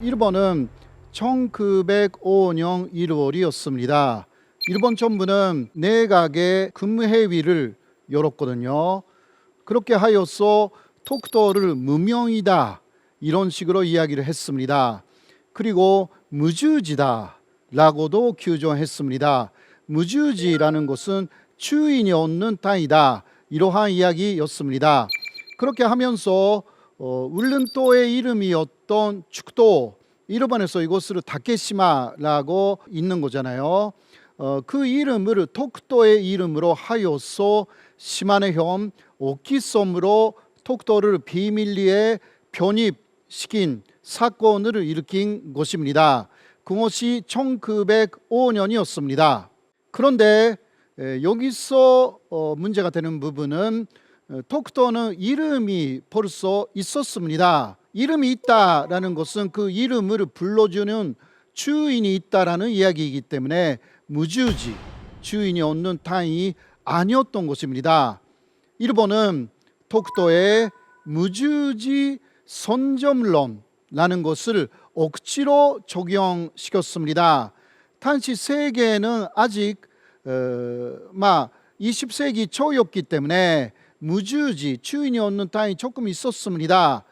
일본은 1905년 1월이었습니다. 일본 정부는 내각의 근무회의를 열었거든요. 그렇게 하여서 톡토를 무명이다 이런 식으로 이야기를 했습니다. 그리고 무주지다 라고도 규정했습니다. 무주지라는 것은 주인이 없는 땅이다 이러한 이야기였습니다. 그렇게 하면서 어, 울른도의 이름이었 던 축도 일본에서 이곳을 다케시마라고 있는 거잖아요. 어, 그 이름을 톡도의 이름으로 하여서 시마네현 오키섬으로 톡도를 비밀리에 편입시킨 사건을 일으킨 것입니다. 그것이 1905년이었습니다. 그런데 에, 여기서 어, 문제가 되는 부분은 어, 톡도는 이름이 벌써 있었습니다. 이름이 있다라는 것은 그 이름을 불러주는 주인이 있다라는 이야기이기 때문에 무주지 주인이 없는 땅이 아니었던 것입니다. 일본은 톡도에 무주지 선점론라는 것을 억지로 적용시켰습니다. 당시 세계는 아직 어, 막 20세기 초였기 때문에 무주지 주인이 없는 땅이 조금 있었습니다.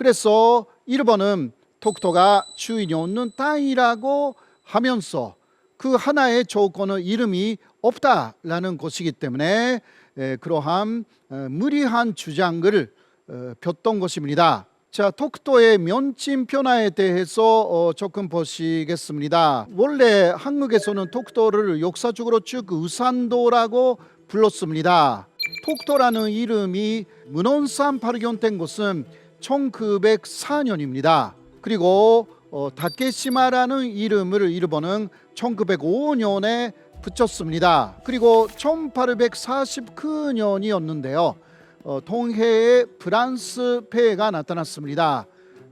그래서 일본은 톡토가 주인이 없는 땅이라고 하면서 그 하나의 조건은 이름이 없다라는 것이기 때문에 에, 그러한 어, 무리한 주장을 어, 폈던 것입니다. 자, 톡토의 면침 변화에 대해서 어, 조금 보시겠습니다. 원래 한국에서는 톡토를 역사적으로 쭉 우산도라고 불렀습니다. 톡토라는 이름이 문헌산 발견된 것은 1904년입니다. 그리고 어, 다케시마라는 이름을 일본은 1905년에 붙였습니다. 그리고 1849년이었는데요. 어, 동해에 프랑스 폐해가 나타났습니다.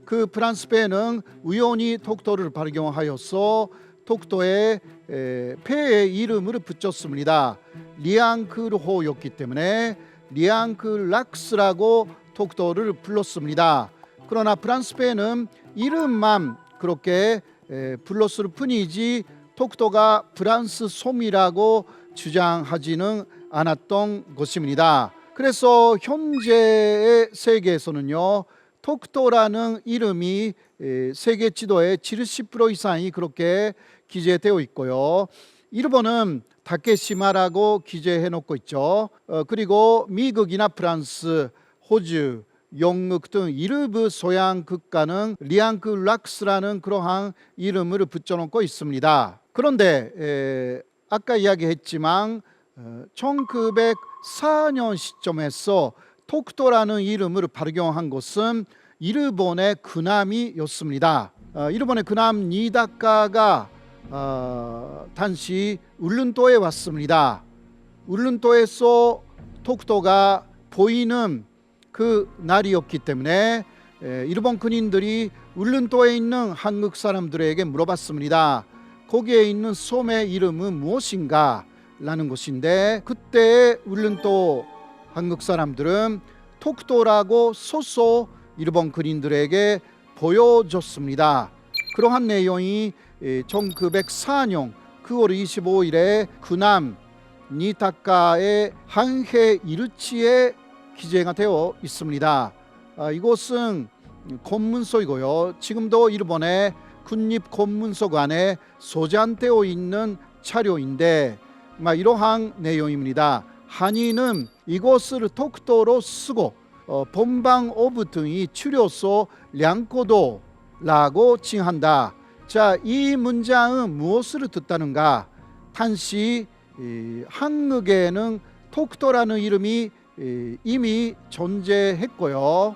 그 프랑스 폐해는 우연히 톡토를 발견하여서 톡토에 에, 폐의 이름을 붙였습니다. 리앙크르호였기 때문에 리앙크락스라고 톡토를 불렀습니다. 그러나 프랑스 폐해는 이름만 그렇게 에, 불렀을 뿐이지 톡토가 프랑스 솜이라고 주장하지는 않았던 것입니다. 그래서 현재의 세계에서는요 톡토라는 이름이 에, 세계 지도의 70% 이상이 그렇게 기재되어 있고요. 일본은 다케시마라고 기재해 놓고 있죠. 어, 그리고 미국이나 프랑스, 호주, 영국 등 일부 소양 국가는 리앙크 락스라는 그러한 이름을 붙여놓고 있습니다. 그런데 에, 아까 이야기했지만 어, 1904년 시점에서 톡토라는 이름을 발견한 것은 일본의 그남이었습니다. 어, 일본의 그남 니다카가 어, 당시 울른도에 왔습니다. 울른도에서 톡토가 보이는 그 날이었기 때문에 에, 일본 군인들이 울른도에 있는 한국 사람들에게 물어봤습니다. 거기에 있는 섬의 이름은 무엇인가? 라는 것인데 그때 울른도 한국 사람들은 톡토라고 써서 일본 군인들에게 보여줬습니다. 그러한 내용이 1904년 9월 25일에 그남 니타카의 항해 일치에 기재가 되어 있습니다. 아, 이곳은 검문소이고요. 지금도 일본의 군립 검문소관에 소장되어 있는 차료인데 막 이러한 내용입니다. 한인은 이곳을 톡도로 쓰고 어, 본방 오브 등이 추려서 량코도라고 칭한다. 자, 이 문장은 무엇을 뜻하는가? 당시 이, 한국에는 톡도라는 이름이 이, 이미 존재했고요.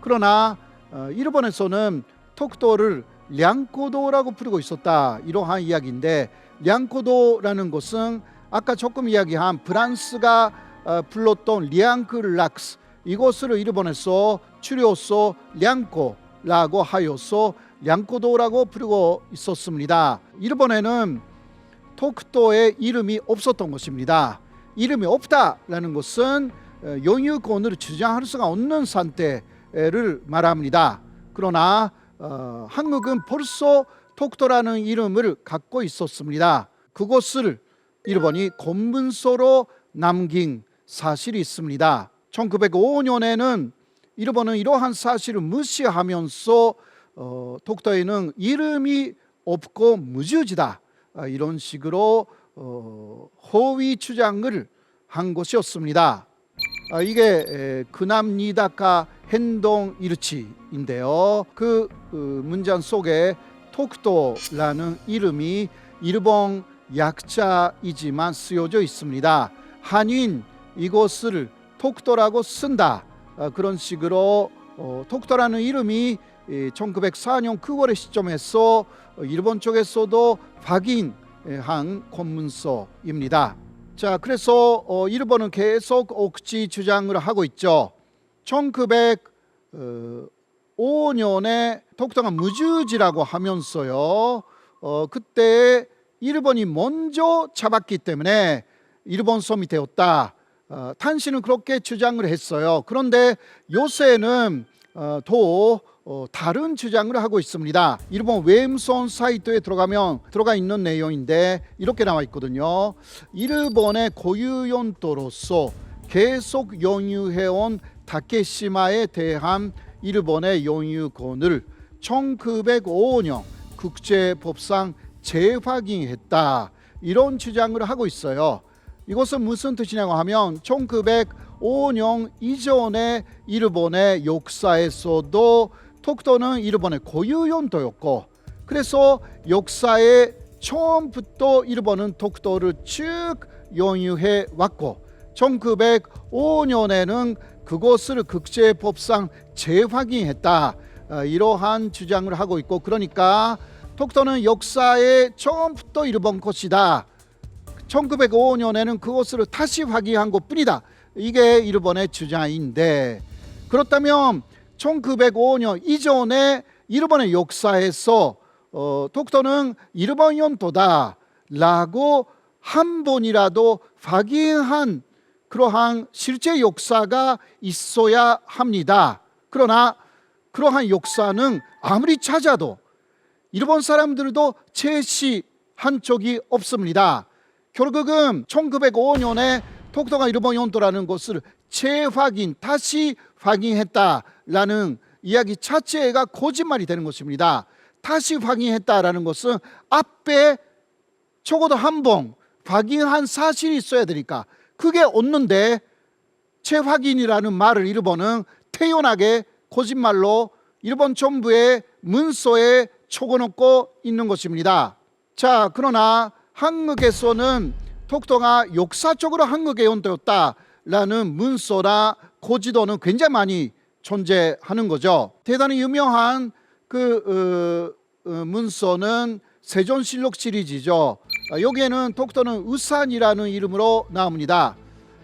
그러나 어, 일본에서는 톡도를 량코도라고 부르고 있었다. 이러한 이야기인데 량코도라는 것은 아까 조금 이야기한 프랑스가 어, 불렀던 리앙크락스 이것을 일본에서 추려서 량코라고 하여서 량코도라고 부르고 있었습니다. 일본에는 톡도의 이름이 없었던 것입니다. 이름이 없다라는 것은 어, 영유권을 주장할 수가 없는 상태를 말합니다. 그러나 어, 한국은 벌써 톡토라는 이름을 갖고 있었습니다. 그것을 일본이 건문서로 남긴 사실이 있습니다. 1905년에는 일본은 이러한 사실을 무시하면서 어, 톡토에는 이름이 없고 무지지다 아, 이런 식으로 어, 허위 주장을 한 것이었습니다. 아, 이게 에, 그남 니다카 행동 일치인데요. 그 어, 문장 속에 톡토라는 이름이 일본 약자이지만 쓰여져 있습니다. 한인 이것을 톡토라고 쓴다. 아, 그런 식으로 어, 톡토라는 이름이 1904년 9월의 시점에서 어, 일본 쪽에서도 확인 한 공문서입니다. 자, 그래서 어, 일본은 계속 옥지 주장을 하고 있죠. 1905년에 톡토가 무주지라고 하면서요. 어, 그때 일본이 먼저 잡았기 때문에 일본 섬이 되었다. 어, 탄신은 그렇게 주장을 했어요. 그런데 요새는 어, 더 어, 다른 주장을 하고 있습니다. 일본 웹손 사이트에 들어가면 들어가 있는 내용인데 이렇게 나와 있거든요. 일본의 고유 연도로서 계속 영유해온 다케시마에 대한 일본의 영유권을 1905년 국제법상 재확인했다. 이런 주장을 하고 있어요. 이것은 무슨 뜻이냐고 하면 1905년 이전의 일본의 역사에서도 톡토는 일본의 고유 연도였고 그래서 역사의 처음부터 일본은 톡토를 쭉 영유해 왔고 1905년에는 그것을 국제법상 재확인했다 어, 이러한 주장을 하고 있고 그러니까 톡토는 역사의 처음부터 일본 것이다 1905년에는 그것을 다시 확인한 것 뿐이다 이게 일본의 주장인데 그렇다면 1905년 이전에 일본의 역사에서 어, 톡토는 일본 연도다라고 한 번이라도 확인한 그러한 실제 역사가 있어야 합니다. 그러나 그러한 역사는 아무리 찾아도 일본 사람들도 제시한 적이 없습니다. 결국은 1905년에 톡토가 일본 연도라는 것을 재확인, 다시 확인했다라는 이야기 자체가 거짓말이 되는 것입니다. 다시 확인했다라는 것은 앞에 적어도 한 번 확인한 사실이 있어야 되니까 그게 없는데 재확인이라는 말을 일본은 태연하게 거짓말로 일본 정부의 문서에 적어놓고 있는 것입니다. 자, 그러나 한국에서는 톡토가 역사적으로 한국의 연도였다라는 문서나 고지도는 굉장히 많이 존재하는 거죠. 대단히 유명한 그 어, 어, 문서는 세존실록 시리즈죠. 아, 여기에는 톡토는 우산이라는 이름으로 나옵니다.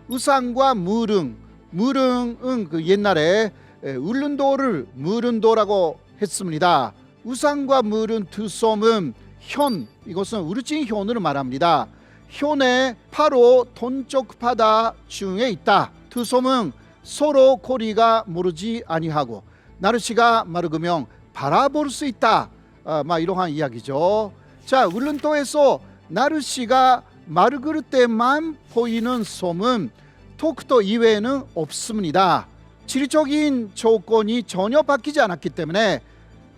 우산과 무릉, 무릉은 그 옛날에 에, 울른도를 무른도라고 했습니다. 우산과 무른 두 섬은 현, 이것은 우르진 현을 말합니다. 현의 바로 동쪽 바다 중에 있다. 두 섬은 서로 거리가 모르지 아니하고 나르시가 맑으면 바라볼 수 있다. 아, 막 이러한 이야기죠. 자, 울른도에서 나르시가 맑을 때만 보이는 섬은 톡토 이외에는 없습니다. 지리적인 조건이 전혀 바뀌지 않았기 때문에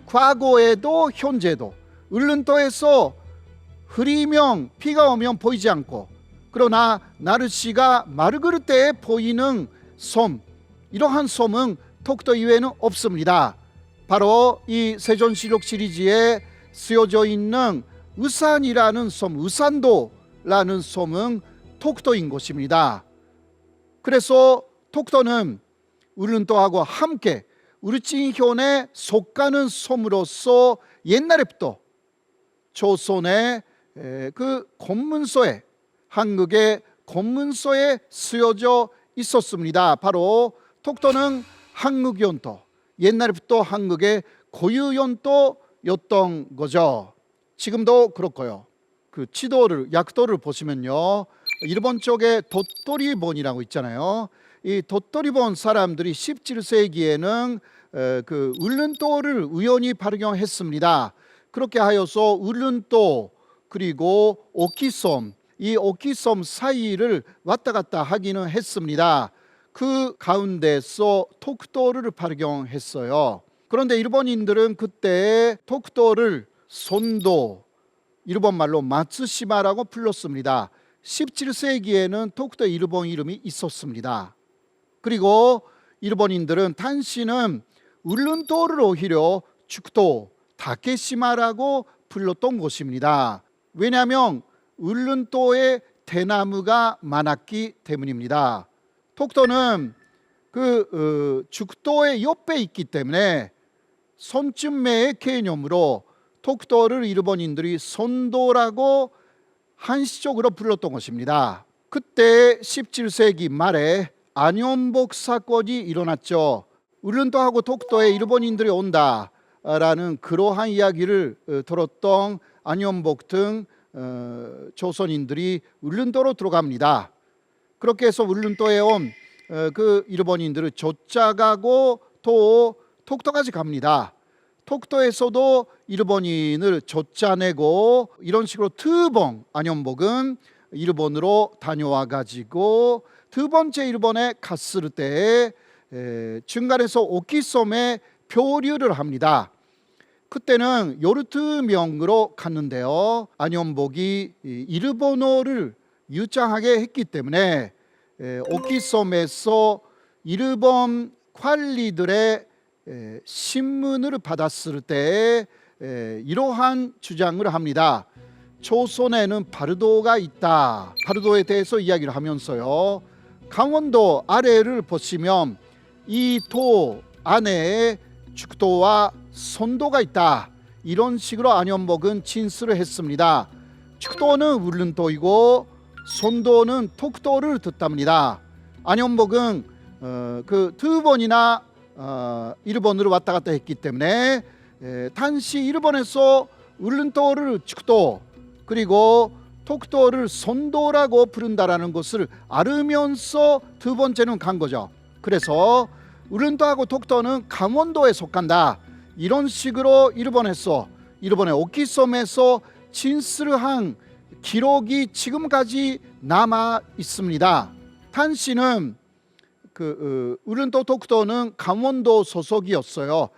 과거에도 현재도 울른도에서 흐리면 비가 오면 보이지 않고 그러나 나르시가 맑을 때 보이는 섬 이러한 섬은 톡토 이외에는 없습니다. 바로 이 세존시록 시리즈에 쓰여져 있는 우산이라는 섬, 우산도라는 섬은 톡토인 것입니다. 그래서 톡토는 울른도하고 함께 우르칭현에 속가는 섬으로서 옛날에부터 조선의 그 검문서에 한국의 검문서에 쓰여져 있었습니다. 바로 톡토는 한국 연도 옛날부터 한국의 고유 연도였던 거죠. 지금도 그렇고요. 그 지도를 약도를 보시면요. 일본 쪽에 도토리본이라고 있잖아요. 이 도토리본 사람들이 17세기에는 에, 그 울른도를 우연히 발견했습니다. 그렇게 하여서 울른도 그리고 오키섬 이 오키섬 사이를 왔다 갔다 하기는 했습니다. 그 가운데서 톡도를 발견했어요. 그런데 일본인들은 그때 톡도를 손도 일본 말로 마츠시마라고 불렀습니다. 17세기에는 톡도 일본 이름이 있었습니다. 그리고 일본인들은 탄신은 울른도를 오히려 죽도 다케시마라고 불렀던 곳입니다. 왜냐하면 울른도에 대나무가 많았기 때문입니다. 톡도는 그 어, 죽도의 옆에 있기 때문에 손쯤매의 개념으로 톡도를 일본인들이 손도라고 한시적으로 불렀던 것입니다. 그때 17세기 말에 안현복 사건이 일어났죠. 울른도하고 톡도에 일본인들이 온다 라는 그러한 이야기를 어, 들었던 안현복 등 어, 조선인들이 울른도로 들어갑니다. 그렇게 해서 울른도에 온 그 일본인들을 쫓아가고 또 톡도까지 갑니다. 톡도에서도 일본인을 쫓아내고 이런 식으로 두 번 안현복은 일본으로 다녀와 가지고 두 번째 일본에 갔을 때 에, 중간에서 오키섬에 표류를 합니다. 그때는 요르트명으로 갔는데요. 안현복이 이 일본어를 유창하게 했기 때문에 에, 오키섬에서 일본 관리들의 에, 신문을 받았을 때 에, 이러한 주장을 합니다. 조선에는 바르도가 있다. 바르도에 대해서 이야기를 하면서요. 강원도 아래를 보시면 이 도 안에 죽도와 손도가 있다. 이런 식으로 안현복은 진술을 했습니다. 죽도는 울른도이고 손도는 톡도를 듣답니다. 안현복은 어, 그두 번이나 어, 일본으로 왔다 갔다 했기 때문에 에, 단시 일본에서 울른도를 죽도 그리고 톡도를 손도라고 부른다라는 것을 알으면서 두 번째는 간 거죠. 그래서 울른도하고 톡도는 강원도에 속한다. 이런 식으로 일본에서 일본의 오키섬에서 진술을 한 기록이 지금까지 남아 있습니다. 탄 씨는 그 어, 우른도 독도는 강원도 소속이었어요.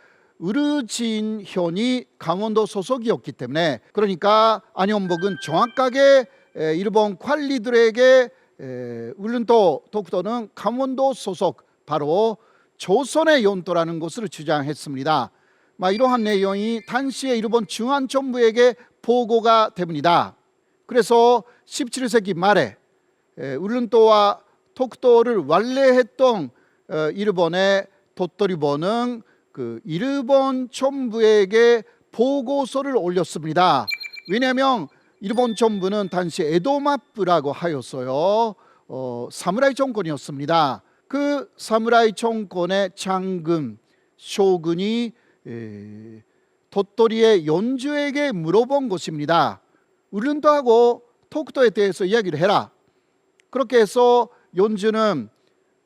으르진현이 강원도 소속이었기 때문에 그러니까 안현복은 정확하게 에, 일본 관리들에게 에, 울른도 독도는 강원도 소속 바로 조선의 연도라는 것을 주장했습니다. 막 이러한 내용이 당시에 일본 중앙 정부에게 보고가 됩니다. 그래서 17세기 말에 에, 울른도와 톡도를 완례했던 어, 일본의 도토리본은 그 일본 정부에게 보고서를 올렸습니다. 왜냐하면 일본 정부는 당시 에도마프라고 하였어요. 어, 사무라이 정권이었습니다. 그 사무라이 정권의 장군 쇼군이 에, 도토리의 연주에게 물어본 것입니다. 울른도하고 톡도에 대해서 이야기를 해라. 그렇게 해서 연주는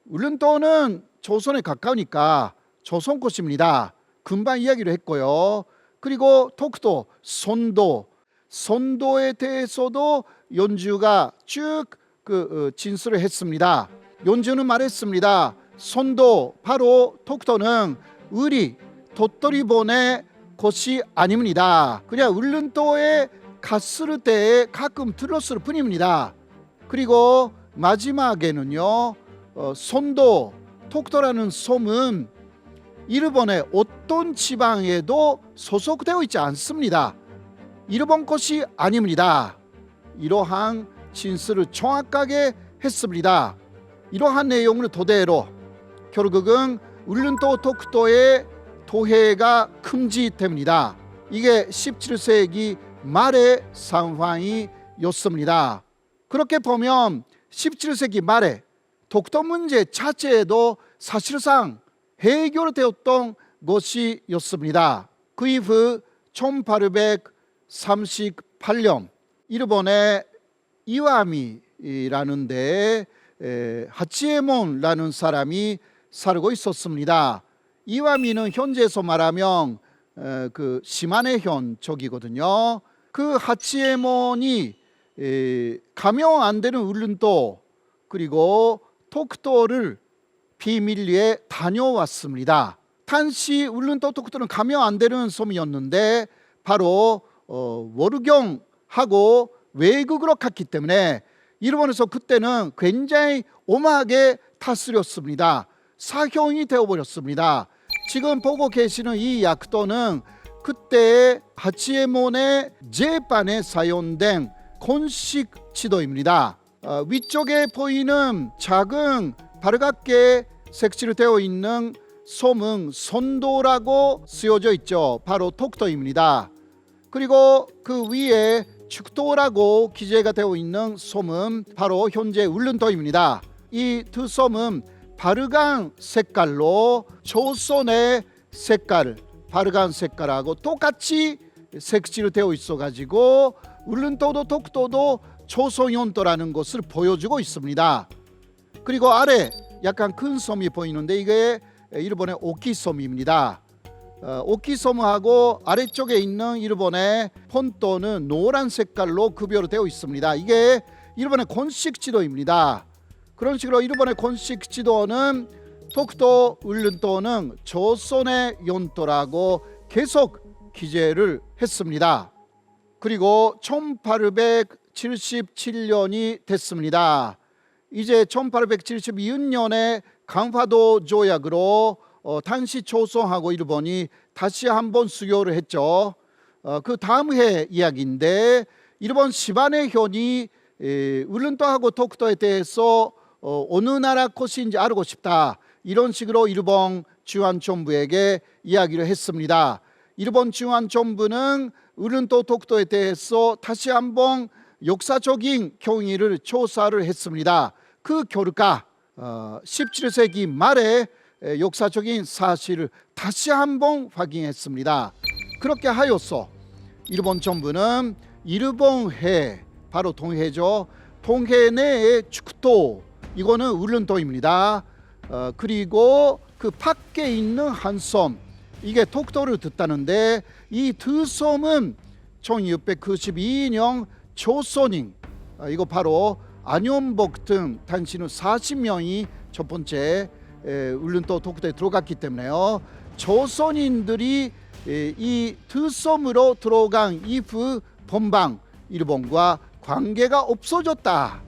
울른도는 조선에 가까우니까 조선 것입니다. 금방 이야기를 했고요. 그리고 톡도, 손도, 손도에 대해서도 연주가 쭉그 어, 진술을 했습니다. 연주는 말했습니다. 손도 바로 톡도는 우리 도토리본의 곳이 아닙니다. 그냥 울른도에 갔을 때 가끔 들었을 뿐입니다. 그리고 마지막에는요 어, 손도 톡도라는 섬은 일본의 어떤 지방에도 소속되어 있지 않습니다. 일본 것이 아닙니다. 이러한 진술을 정확하게 했습니다. 이러한 내용을 토대로 결국은 울른도 톡도의 도해가 금지됩니다. 이게 17세기 말의 상황이었습니다. 그렇게 보면 17세기 말에 독도 문제 자체에도 사실상 해결되었던 것이었습니다. 그 이후 1838년 일본의 이와미라는 데 하치에몬라는 사람이 살고 있었습니다. 이와미는 현재에서 말하면 에, 그 시마네현 쪽이거든요. 그 하치에몬이 에, 가명 안 되는 울른도 그리고 톡토를 비밀리에 다녀왔습니다. 탄시 울른도 톡토는 가명 안 되는 섬이었는데 바로 어, 워르경하고 외국으로 갔기 때문에 일본에서 그때는 굉장히 오마하게 다스렸습니다. 사형이 되어버렸습니다. 지금 보고 계시는 이 약도는 그때 하치에몬의 재판에 사용된 건식 지도입니다. 어, 위쪽에 보이는 작은 바르갑게 색칠이 되어 있는 솜은 선도라고 쓰여져 있죠. 바로 톡토입니다. 그리고 그 위에 축도라고 기재가 되어 있는 솜은 바로 현재 울른도입니다. 이 두 솜은 바르간 색깔로 조선의 색깔, 바르간 색깔하고 똑같이 색칠이 되어 있어 가지고 울른도도 독도도 조선연도라는 것을 보여주고 있습니다. 그리고 아래 약간 큰 섬이 보이는데 이게 일본의 오키섬입니다. 어, 오키섬하고 아래쪽에 있는 일본의 폰토는 노란 색깔로 구별되어 있습니다. 이게 일본의 건식 지도입니다. 그런 식으로 일본의 건식 지도는 독도 울른도는 조선의 연도라고 계속 기재를 했습니다. 그리고 1877년이 됐습니다. 이제 1872년에 강화도 조약으로 어, 단시 조선하고 일본이 다시 한번 수교를 했죠. 어, 그 다음 해 이야기인데 일본 시바네 현이 에, 울른도하고 독도에 대해서 어, 어느 나라 것인지 알고 싶다 이런 식으로 일본 중앙정부에게 이야기를 했습니다. 일본 중앙정부는 울른도 독도에 대해서 다시 한번 역사적인 경위를 조사를 했습니다. 그 결과 어, 17세기 말에 에, 역사적인 사실을 다시 한번 확인했습니다. 그렇게 하여서 일본 정부는 일본해 바로 동해죠. 동해 내의 축도 이거는 울른도입니다. 어, 그리고 그 밖에 있는 한 섬 이게 독도를 듣다는데 이 두 섬은 1692년 조선인 아, 이거 바로 안현복 등 당신은 40명이 첫 번째 에, 울른도 독도에 들어갔기 때문에요. 조선인들이 이 두 섬으로 들어간 이후 본방 일본과 관계가 없어졌다.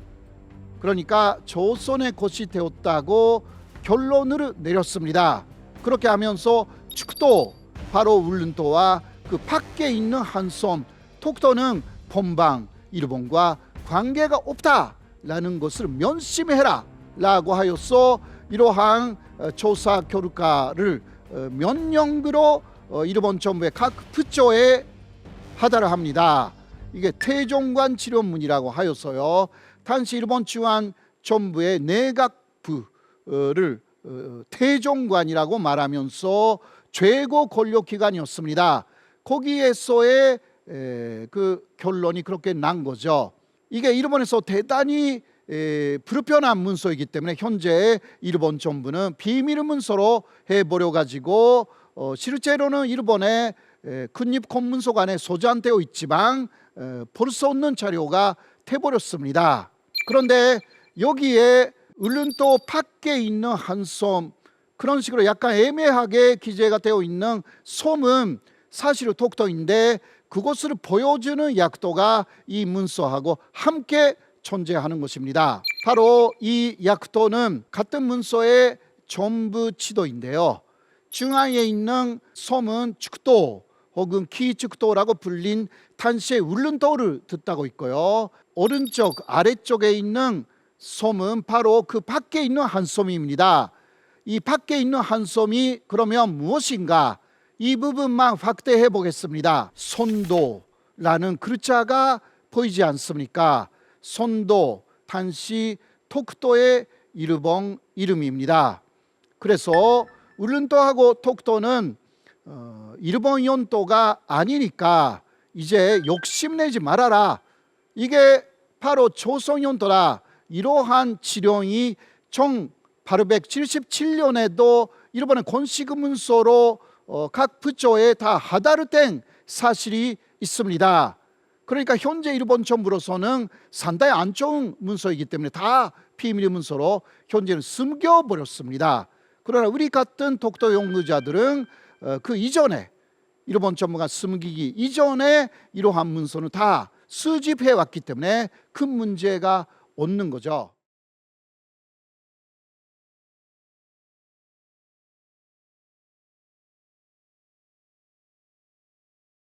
그러니까 조선의 것이 되었다고 결론을 내렸습니다. 그렇게 하면서 축도 바로 울른도와 그 밖에 있는 한섬 톡도는 본방 일본과 관계가 없다라는 것을 면심해라 라고 하여서 이러한 어, 조사 결과를 어, 면령으로 어, 일본 정부의 각 부처에 하달을 합니다. 이게 태종관 치료문이라고 하여서요. 당시 일본 중앙 정부의 내각부를 어, 태종관이라고 말하면서 최고 권력 기관이었습니다. 거기에서의 에, 그 결론이 그렇게 난 거죠. 이게 일본에서 대단히 에, 불편한 문서이기 때문에 현재 일본 정부는 비밀 문서로 해버려 가지고 어, 실제로는 일본의 에, 군립 공문서관에 소장되어 있지만 에, 볼수 없는 자료가 돼버렸습니다. 그런데 여기에 울른도 밖에 있는 한섬 그런 식으로 약간 애매하게 기재가 되어 있는 섬은 사실 독도인데 그것을 보여주는 약도가 이 문서하고 함께 존재하는 것입니다. 바로 이 약도는 같은 문서의 전부 지도인데요. 중앙에 있는 섬은 축도 혹은 키축도라고 불린 탄시의 울른도를 듣다고 있고요. 오른쪽 아래쪽에 있는 섬은 바로 그 밖에 있는 한 섬입니다. 이 밖에 있는 한 섬이 그러면 무엇인가? 이 부분만 확대해 보겠습니다. 손도라는 글자가 보이지 않습니까? 손도 단시 톡도의 일본 이름입니다. 그래서 울른도하고 톡도는 어, 일본 연도가 아니니까 이제 욕심내지 말아라. 이게 바로 조선 연도라. 이러한 지령이 877년에도 일본의 권시그 문서로 어, 각 부처에 다 하다르된 사실이 있습니다. 그러니까 현재 일본 정부로서는 상당히 안 좋은 문서이기 때문에 다 비밀 문서로 현재는 숨겨 버렸습니다. 그러나 우리 같은 독도 연구자들은 어, 그 이전에 일본 정부가 숨기기 이전에 이러한 문서는 다 수집해 왔기 때문에 큰 문제가 없는 거죠.